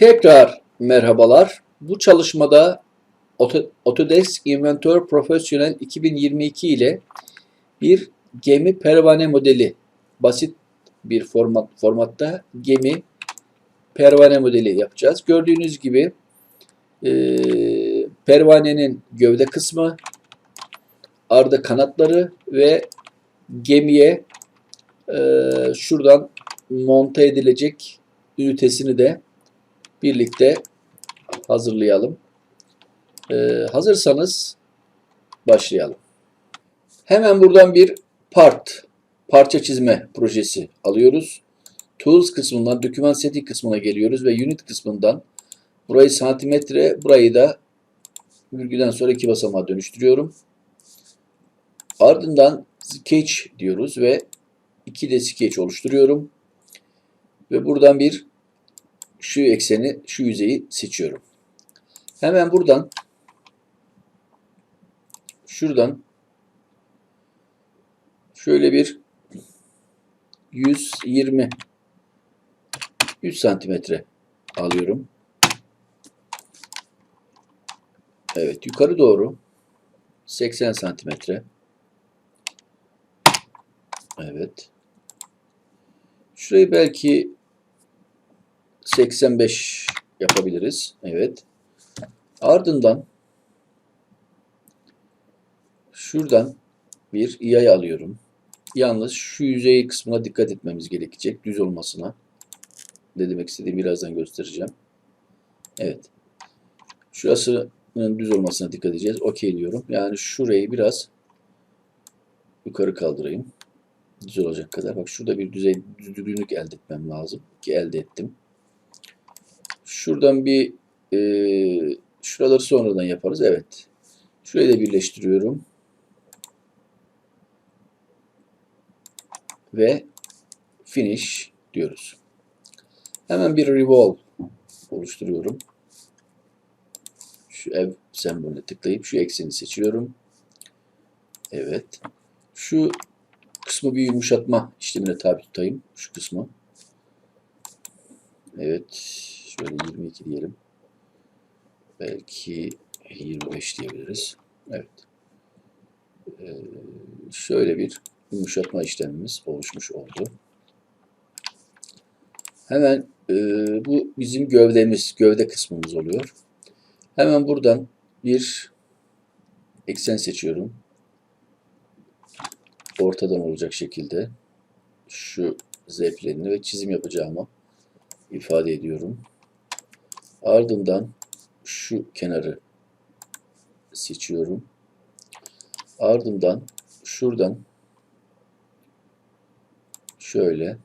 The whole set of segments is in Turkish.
Tekrar merhabalar. Bu çalışmada Auto- Autodesk Inventor Professional 2022 ile bir gemi pervane modeli basit bir format formatta gemi pervane modeli yapacağız. Gördüğünüz gibi eee, pervanenin gövde kısmı, ardı kanatları ve gemiye eee, şuradan monte edilecek ünitesini de birlikte hazırlayalım. Ee, hazırsanız başlayalım. Hemen buradan bir part, parça çizme projesi alıyoruz. Tools kısmından doküman setting kısmına geliyoruz ve unit kısmından burayı santimetre, burayı da virgülden sonra iki basamağa dönüştürüyorum. Ardından sketch diyoruz ve iki de sketch oluşturuyorum. Ve buradan bir şu ekseni, şu yüzeyi seçiyorum. Hemen buradan şuradan şöyle bir 120 100 santimetre alıyorum. Evet yukarı doğru 80 santimetre. Evet. Şurayı belki 85 yapabiliriz. Evet. Ardından şuradan bir yay alıyorum. Yalnız şu yüzey kısmına dikkat etmemiz gerekecek. Düz olmasına. Ne demek istediğimi birazdan göstereceğim. Evet. Şurasının düz olmasına dikkat edeceğiz. Okey diyorum. Yani şurayı biraz yukarı kaldırayım. Düz olacak kadar. Bak şurada bir düzey düzlüğünlük elde etmem lazım. Ki elde ettim. Şuradan bir e, şuraları sonradan yaparız. Evet. Şurayı da birleştiriyorum. Ve finish diyoruz. Hemen bir revolve oluşturuyorum. Şu ev sembolüne tıklayıp şu ekseni seçiyorum. Evet. Şu kısmı bir yumuşatma işlemine tabi tutayım. Şu kısmı. Evet. Şöyle 22 diyelim. Belki 25 diyebiliriz. Evet. Ee, şöyle bir yumuşatma işlemimiz oluşmuş oldu. Hemen e, bu bizim gövdemiz, gövde kısmımız oluyor. Hemen buradan bir eksen seçiyorum. Ortadan olacak şekilde şu z ve çizim yapacağımı ifade ediyorum. Ardından şu kenarı seçiyorum. Ardından şuradan şöyle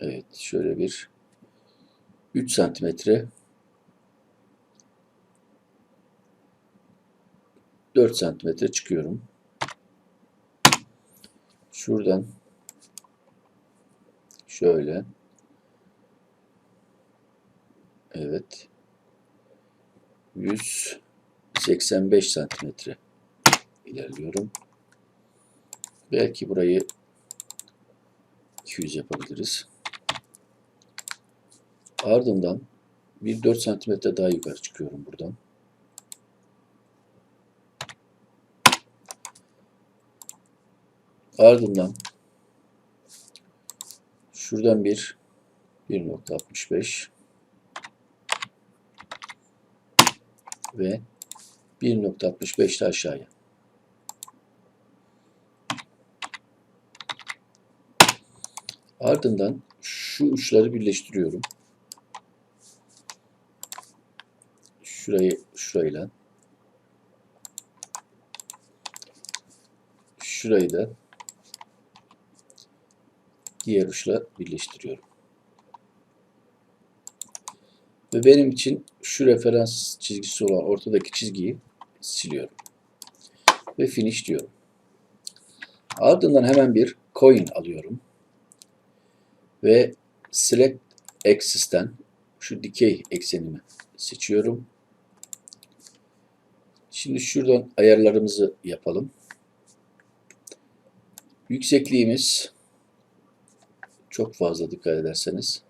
evet şöyle bir 3 santimetre 4 santimetre çıkıyorum. Şuradan şöyle Evet. 185 santimetre ilerliyorum. Belki burayı 200 yapabiliriz. Ardından bir 4 santimetre daha yukarı çıkıyorum buradan. Ardından şuradan bir 1.65 ve 1.65 de aşağıya. Ardından şu uçları birleştiriyorum. Şurayı şurayla. Şurayı da diğer uçla birleştiriyorum. Ve benim için şu referans çizgisi olan ortadaki çizgiyi siliyorum. Ve finish diyorum. Ardından hemen bir coin alıyorum. Ve select axis'ten şu dikey eksenimi seçiyorum. Şimdi şuradan ayarlarımızı yapalım. Yüksekliğimiz çok fazla dikkat ederseniz.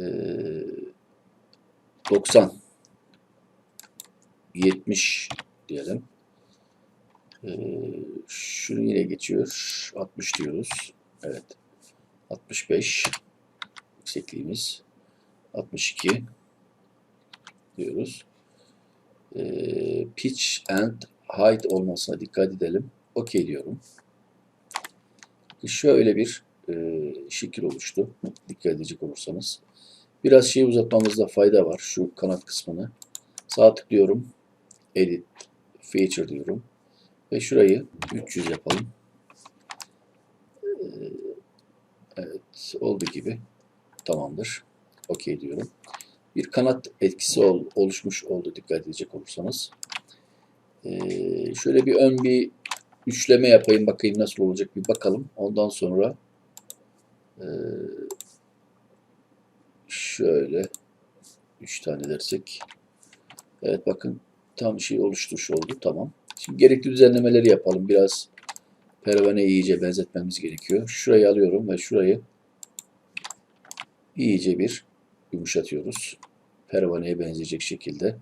Ee, 90 70 diyelim. Ee, şunu yine geçiyor. 60 diyoruz. Evet. 65 yüksekliğimiz. 62 diyoruz. Ee, pitch and height olmasına dikkat edelim. OK diyorum. Şöyle bir e, şekil oluştu. Dikkat edecek olursanız. Biraz şeyi uzatmamızda fayda var. Şu kanat kısmını. Sağ tıklıyorum. Edit. Feature diyorum. Ve şurayı 300 yapalım. Ee, Evet. Olduğu gibi. Tamamdır. OK diyorum. Bir kanat etkisi ol, oluşmuş oldu dikkat edecek olursanız. Ee, şöyle bir ön bir üçleme yapayım bakayım nasıl olacak bir bakalım. Ondan sonra ee, şöyle 3 tane dersek evet bakın tam şey oluşturmuş oldu tamam. Şimdi gerekli düzenlemeleri yapalım. Biraz pervane iyice benzetmemiz gerekiyor. Şurayı alıyorum ve şurayı iyice bir yumuşatıyoruz. Pervaneye benzeyecek şekilde.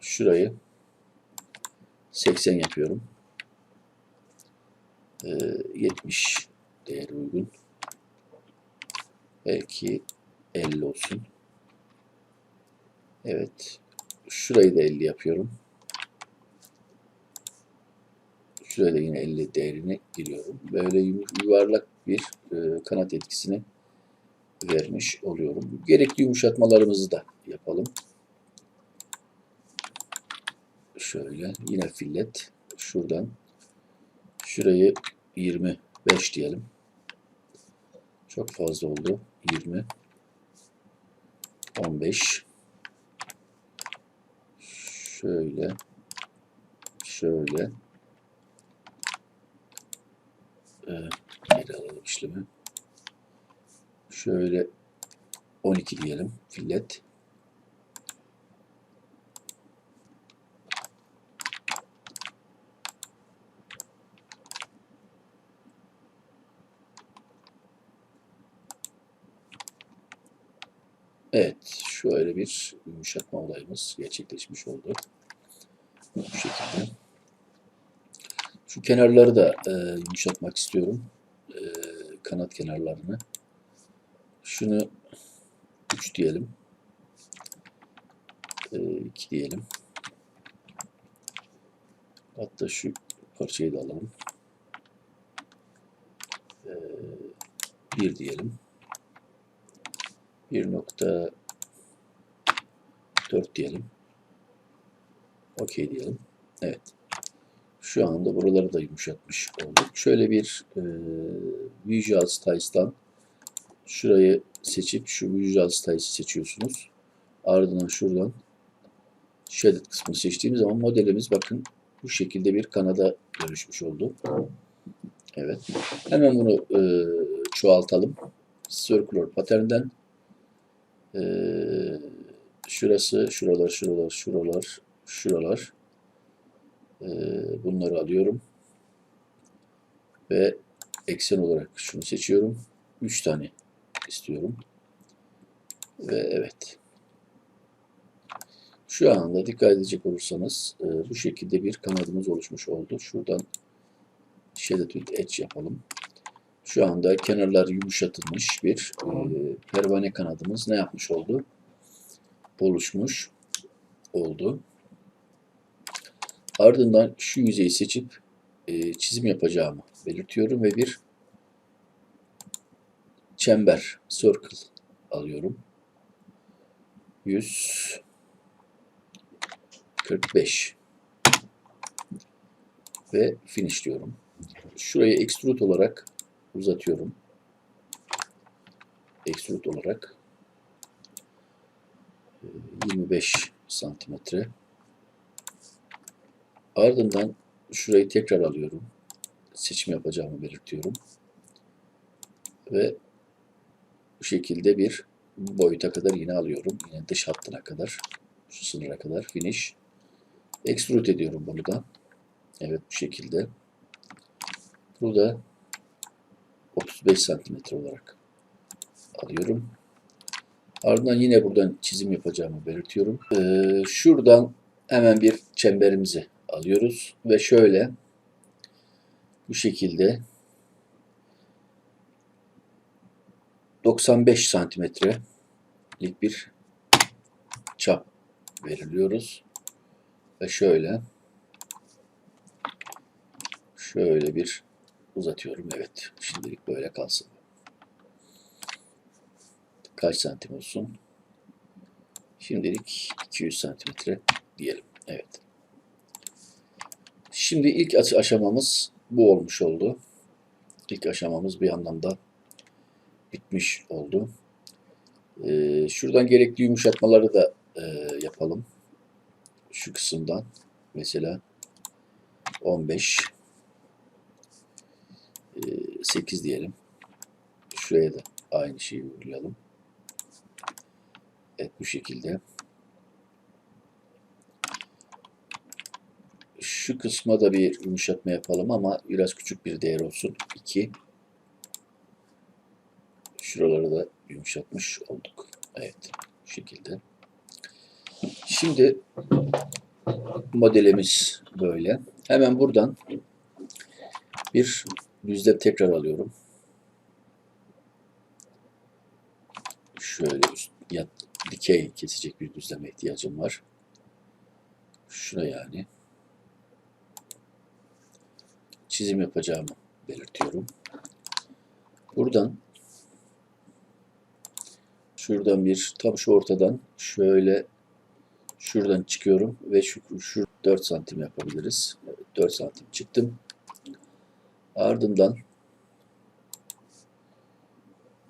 Şurayı 80 yapıyorum. Ee, 70 değeri uygun. Belki 50 olsun. Evet. Şurayı da 50 yapıyorum. Şuraya da yine 50 değerini giriyorum. Böyle yuvarlak bir e, kanat etkisini vermiş oluyorum. Gerekli yumuşatmalarımızı da yapalım. Şöyle yine fillet. Şuradan şurayı 25 diyelim. Çok fazla oldu. 20 15 şöyle şöyle Evet, geri alalım işlemi. Şöyle 12 diyelim fillet. Evet, şöyle bir yumuşatma olayımız gerçekleşmiş oldu. Bu şekilde. Şu kenarları da e, yumuşatmak istiyorum. E, kanat kenarlarını. Şunu 3 diyelim. 2 e, diyelim. Hatta şu parçayı da alalım. E, 1 diyelim. 1.4 diyelim. OK diyelim. Evet. Şu anda buraları da yumuşatmış olduk. Şöyle bir e, Visual Styles'tan şurayı seçip şu Visual Styles'ı seçiyorsunuz. Ardından şuradan Shaded kısmını seçtiğimiz zaman modelimiz bakın bu şekilde bir kanada dönüşmüş oldu. Evet. Hemen bunu e, çoğaltalım. Circular Pattern'den e, şurası, şuralar, şuralar, şuralar, şuralar ee, bunları alıyorum. Ve eksen olarak şunu seçiyorum. 3 tane istiyorum. Ve evet. Şu anda dikkat edecek olursanız e, bu şekilde bir kanadımız oluşmuş oldu. Şuradan Shaded with Edge yapalım. Şu anda kenarlar yumuşatılmış bir e, pervane kanadımız ne yapmış oldu? Oluşmuş oldu. Ardından şu yüzeyi seçip e, çizim yapacağımı belirtiyorum ve bir çember, circle alıyorum. 145 ve finish diyorum. Şurayı extrude olarak uzatıyorum. Extrude olarak 25 santimetre. Ardından şurayı tekrar alıyorum. Seçim yapacağımı belirtiyorum. Ve bu şekilde bir boyuta kadar yine alıyorum. Yine dış hattına kadar. Şu sınıra kadar finish. Extrude ediyorum bunu da. Evet bu şekilde. Burada 35 santimetre olarak alıyorum. Ardından yine buradan çizim yapacağımı belirtiyorum. Ee, şuradan hemen bir çemberimizi alıyoruz ve şöyle bu şekilde 95 santimetrelik bir çap belirliyoruz. Ve şöyle şöyle bir uzatıyorum. Evet. Şimdilik böyle kalsın. Kaç santim olsun? Şimdilik 200 santimetre diyelim. Evet. Şimdi ilk aş- aşamamız bu olmuş oldu. İlk aşamamız bir anlamda bitmiş oldu. Ee, şuradan gerekli yumuşatmaları da e, yapalım. Şu kısımdan mesela 15 e, 8 diyelim. Şuraya da aynı şeyi uygulayalım. Evet bu şekilde. Şu kısma da bir yumuşatma yapalım ama biraz küçük bir değer olsun. 2 Şuraları da yumuşatmış olduk. Evet. Bu şekilde. Şimdi modelimiz böyle. Hemen buradan bir düzlem tekrar alıyorum. Şöyle üst, yat, dikey kesecek bir düzleme ihtiyacım var. Şuna yani. Çizim yapacağımı belirtiyorum. Buradan şuradan bir tam şu ortadan şöyle şuradan çıkıyorum ve şu, şu 4 santim yapabiliriz. Evet, 4 santim çıktım. Ardından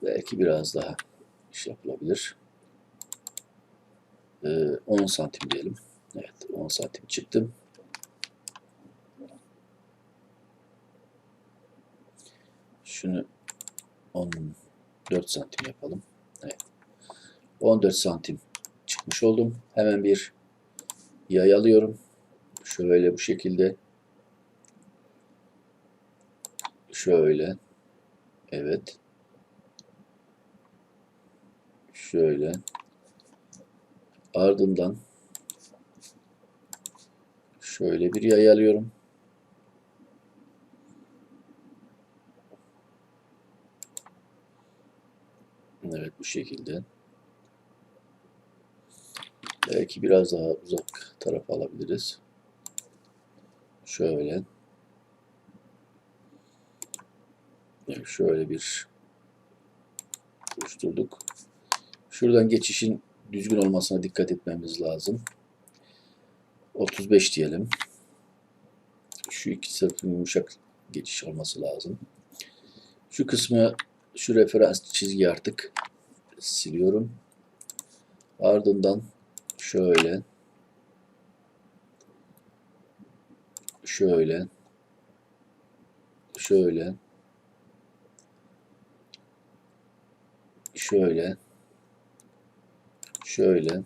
belki biraz daha iş yapılabilir. Ee, 10 santim diyelim. Evet 10 santim çıktım. Şunu 14 santim yapalım. Evet. 14 santim çıkmış oldum. Hemen bir yay alıyorum. Şöyle bu şekilde. Şöyle. Evet. Şöyle. Ardından şöyle bir yay alıyorum. Evet bu şekilde. Belki biraz daha uzak tarafa alabiliriz. Şöyle. Evet, şöyle bir oluşturduk. Şuradan geçişin düzgün olmasına dikkat etmemiz lazım. 35 diyelim. Şu iki tarafın yumuşak geçiş olması lazım. Şu kısmı, şu referans çizgi artık siliyorum. Ardından şöyle şöyle şöyle şöyle şöyle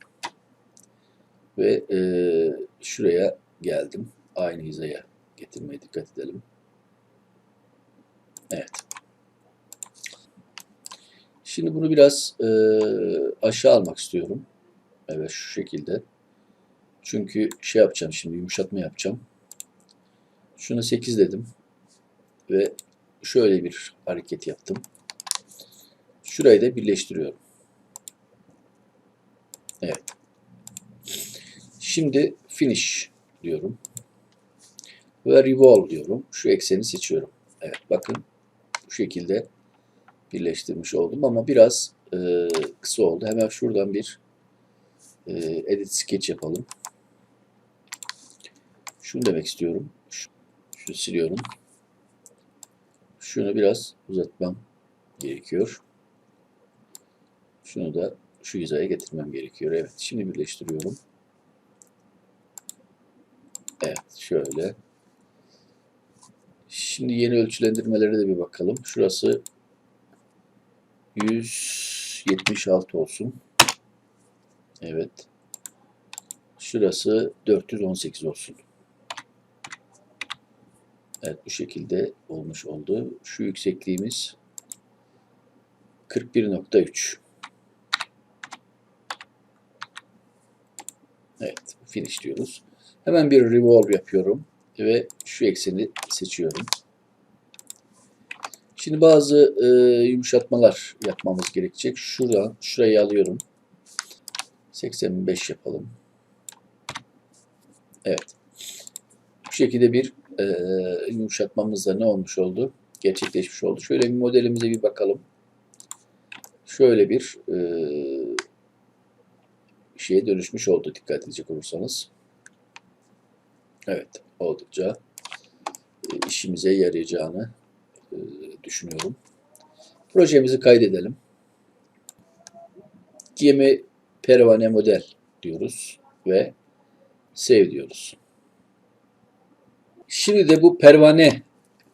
ve e, şuraya geldim. Aynı hizaya getirmeye dikkat edelim. Evet. Şimdi bunu biraz e, aşağı almak istiyorum. Evet şu şekilde. Çünkü şey yapacağım şimdi yumuşatma yapacağım. Şuna 8 dedim. Ve şöyle bir hareket yaptım. Şurayı da birleştiriyorum. Evet. Şimdi finish diyorum. Ve revolve diyorum. Şu ekseni seçiyorum. Evet bakın bu şekilde birleştirmiş oldum ama biraz e, kısa oldu. Hemen şuradan bir e, edit sketch yapalım. Şunu demek istiyorum. Şu, şunu siliyorum. Şunu biraz uzatmam gerekiyor. Şunu da şu hizaya getirmem gerekiyor. Evet. Şimdi birleştiriyorum. Evet. Şöyle. Şimdi yeni ölçülendirmelere de bir bakalım. Şurası 176 olsun. Evet. Şurası 418 olsun. Evet bu şekilde olmuş oldu. Şu yüksekliğimiz 41.3 Evet, finish diyoruz. Hemen bir revolve yapıyorum ve şu ekseni seçiyorum. Şimdi bazı e, yumuşatmalar yapmamız gerekecek. Şuradan şurayı alıyorum. 85 yapalım. Evet. Bu şekilde bir e, yumuşatmamız da ne olmuş oldu? Gerçekleşmiş oldu. Şöyle bir modelimize bir bakalım. Şöyle bir e, şeye dönüşmüş oldu dikkat edecek olursanız. Evet, oldukça e, işimize yarayacağını e, düşünüyorum. Projemizi kaydedelim. Gemi pervane model diyoruz ve save diyoruz. Şimdi de bu pervane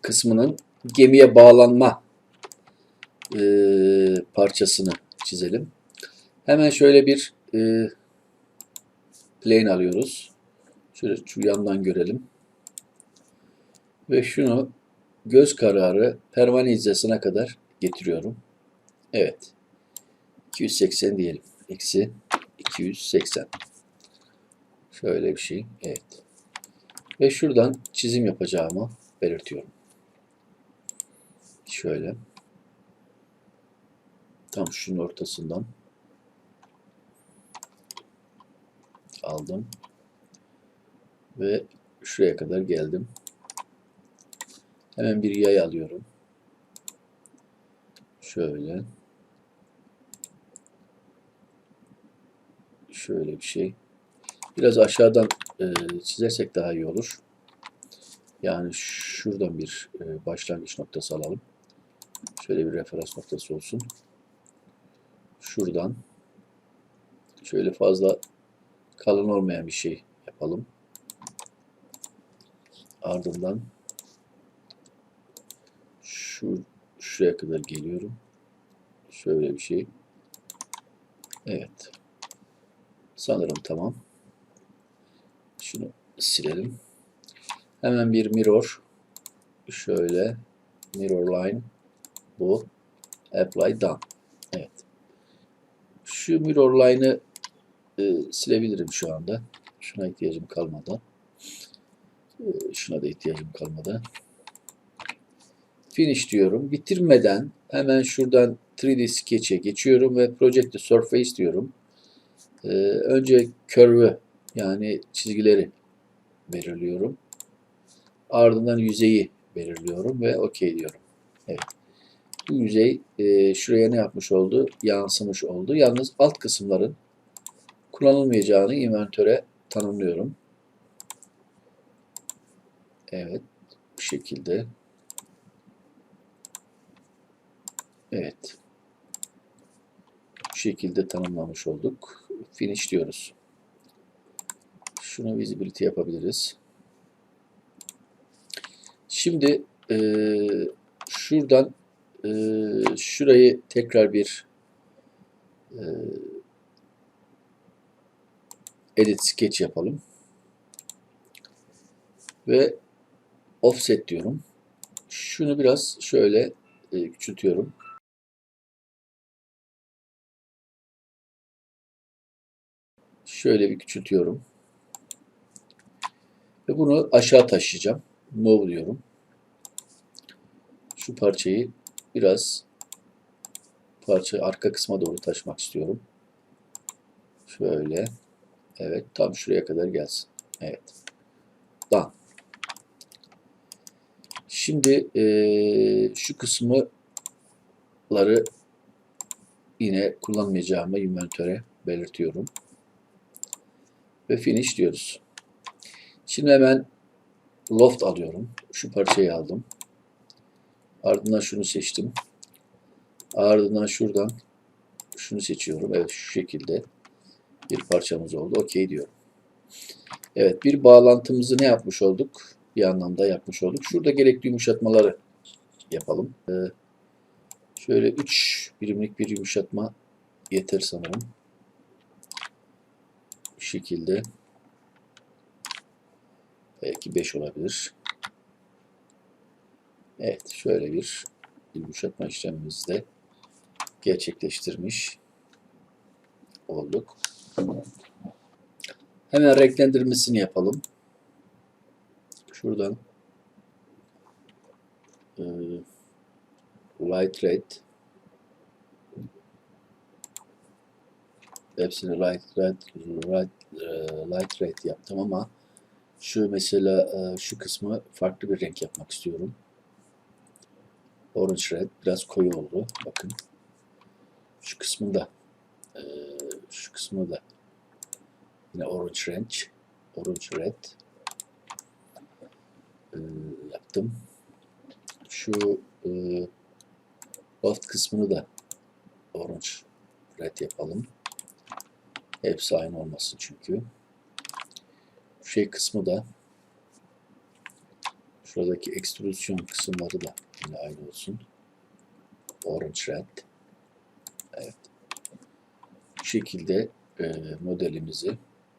kısmının gemiye bağlanma e, parçasını çizelim. Hemen şöyle bir e, plane alıyoruz. Şöyle şu yandan görelim. Ve şunu göz kararı pervane hizasına kadar getiriyorum. Evet. 280 diyelim. Eksi 280. Şöyle bir şey. Evet. Ve şuradan çizim yapacağımı belirtiyorum. Şöyle. Tam şunun ortasından aldım. Ve şuraya kadar geldim. Hemen bir yay alıyorum. Şöyle. Şöyle bir şey. Biraz aşağıdan e, çizersek daha iyi olur. Yani şuradan bir e, başlangıç noktası alalım. Şöyle bir referans noktası olsun. Şuradan şöyle fazla kalın olmayan bir şey yapalım. Ardından şu şuraya kadar geliyorum. Şöyle bir şey. Evet. Sanırım tamam. Şunu silelim. Hemen bir mirror. Şöyle mirror line bu. Apply done. Evet. Şu mirror line'ı e, silebilirim şu anda. Şuna ihtiyacım kalmadı. E, şuna da ihtiyacım kalmadı. Finish diyorum. Bitirmeden hemen şuradan 3D Sketch'e geçiyorum ve Project Surface diyorum. Ee, önce curve'ü yani çizgileri belirliyorum. Ardından yüzeyi belirliyorum ve OK diyorum. Evet. Bu yüzey e, şuraya ne yapmış oldu? Yansımış oldu. Yalnız alt kısımların kullanılmayacağını inventöre tanımlıyorum. Evet. Bu şekilde. Evet. Bu şekilde tanımlamış olduk. Finish diyoruz. Şunu visibility yapabiliriz. Şimdi e, şuradan e, şurayı tekrar bir e, edit sketch yapalım. Ve offset diyorum. Şunu biraz şöyle e, küçültüyorum. Şöyle bir küçültüyorum. Ve bunu aşağı taşıyacağım. Move diyorum. Şu parçayı biraz parça arka kısma doğru taşımak istiyorum. Şöyle. Evet. Tam şuraya kadar gelsin. Evet. Done. Şimdi e, şu kısımları yine kullanmayacağımı inventöre belirtiyorum. Ve finish diyoruz. Şimdi hemen loft alıyorum. Şu parçayı aldım. Ardından şunu seçtim. Ardından şuradan şunu seçiyorum. Evet şu şekilde bir parçamız oldu. Okey diyorum. Evet bir bağlantımızı ne yapmış olduk? Bir anlamda yapmış olduk. Şurada gerekli yumuşatmaları yapalım. Ee, şöyle 3 birimlik bir yumuşatma yeter sanırım. Bu şekilde. Belki 5 olabilir. Evet şöyle bir yumuşatma işlemimizi de gerçekleştirmiş olduk. Hemen renklendirmesini yapalım. Şuradan e, light red hepsini light red light, e, light red yaptım ama şu mesela e, şu kısmı farklı bir renk yapmak istiyorum. Orange red biraz koyu oldu. Bakın. Şu kısmında e, şu kısmı da yine orange renk orange red e, yaptım. Şu e, alt kısmını da orange red yapalım. Hepsi aynı olmasın çünkü. Şu şey kısmı da şuradaki ekstrüzyon kısımları da yine aynı olsun. Orange red. Evet. Şekilde e, modelimizi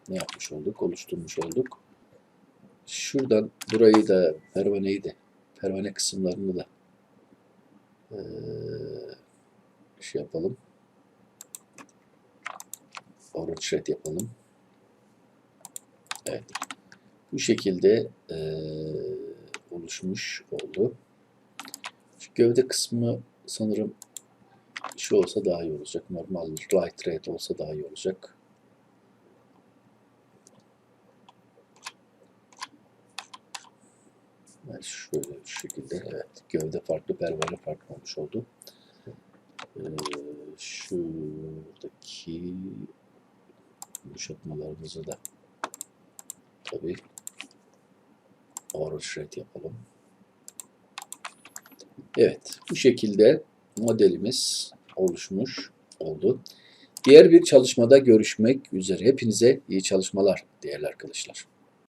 ne yapmış olduk? Oluşturmuş olduk. Şuradan burayı da pervaneyi de pervane kısımlarını da e, şey yapalım. Red yapalım. Evet. Bu şekilde e, oluşmuş oldu. Şu gövde kısmı sanırım şu olsa daha iyi olacak. Normal light red olsa daha iyi olacak. Evet, şöyle şu şekilde evet gövde farklı pervane farklı olmuş oldu. Ee, şuradaki yumuşatmalarımızı da tabii orange red yapalım. Evet bu şekilde modelimiz oluşmuş oldu. Diğer bir çalışmada görüşmek üzere. Hepinize iyi çalışmalar değerli arkadaşlar.